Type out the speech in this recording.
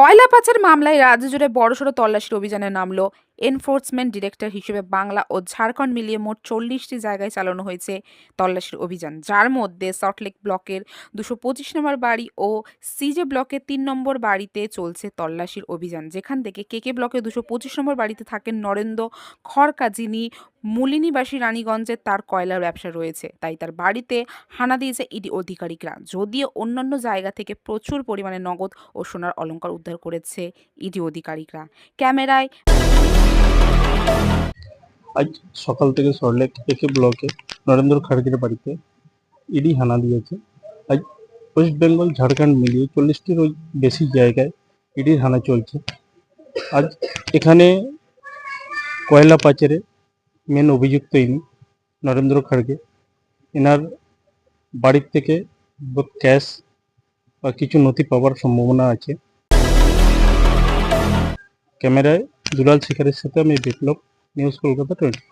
কয়লা পাচার মামলায় রাজ্য জুড়ে বড়সড় তল্লাশির অভিযানে নামলো এনফোর্সমেন্ট ডিরেক্টর হিসেবে বাংলা ও ঝাড়খণ্ড মিলিয়ে মোট চল্লিশটি জায়গায় চালানো হয়েছে তল্লাশির অভিযান। যার মধ্যে সল্টলেক ব্লকের দুশো পঁচিশ নম্বর বাড়ি ও সিজে ব্লকের তিন নম্বর বাড়িতে চলছে তল্লাশির অভিযান, যেখান থেকে কেকে ব্লকের দুশো পঁচিশ নম্বর বাড়িতে থাকেন নরেন্দ্র খড়কা, যিনি মূলিনীবাসী রানীগঞ্জে তার কয়লার ব্যবসা রয়েছে। তাই তার বাড়িতে হানা দিয়েছে ইডি আধিকারিকরা যদিও অন্যান্য জায়গা থেকে প্রচুর পরিমাণে নগদ ও সোনার অলঙ্কার উদ্ধার করেছে ইডি আধিকারিকরা ক্যামেরায় আজ সকাল থেকে সরলেক একে ব্লকে নরেন্দ্র খাড়গের বাড়িতে ইডি হানা দিয়েছে। আজ ওয়েস্ট বেঙ্গল, ঝাড়খণ্ড মিলিয়ে চল্লিশটির বেশি জায়গায় ইডির হানা চলছে। আজ এখানে কয়লা পাচারে মেন অভিযুক্ত ইনি নরেন্দ্র খাড়গে এনার বাড়ির থেকে ক্যাশ বা কিছু নথি পাওয়ার সম্ভাবনা আছে। ক্যামেরায় দুলাল শিকারের সাথে আমি বিপ্লব নিউজ কলকাতা টোয়েন্টি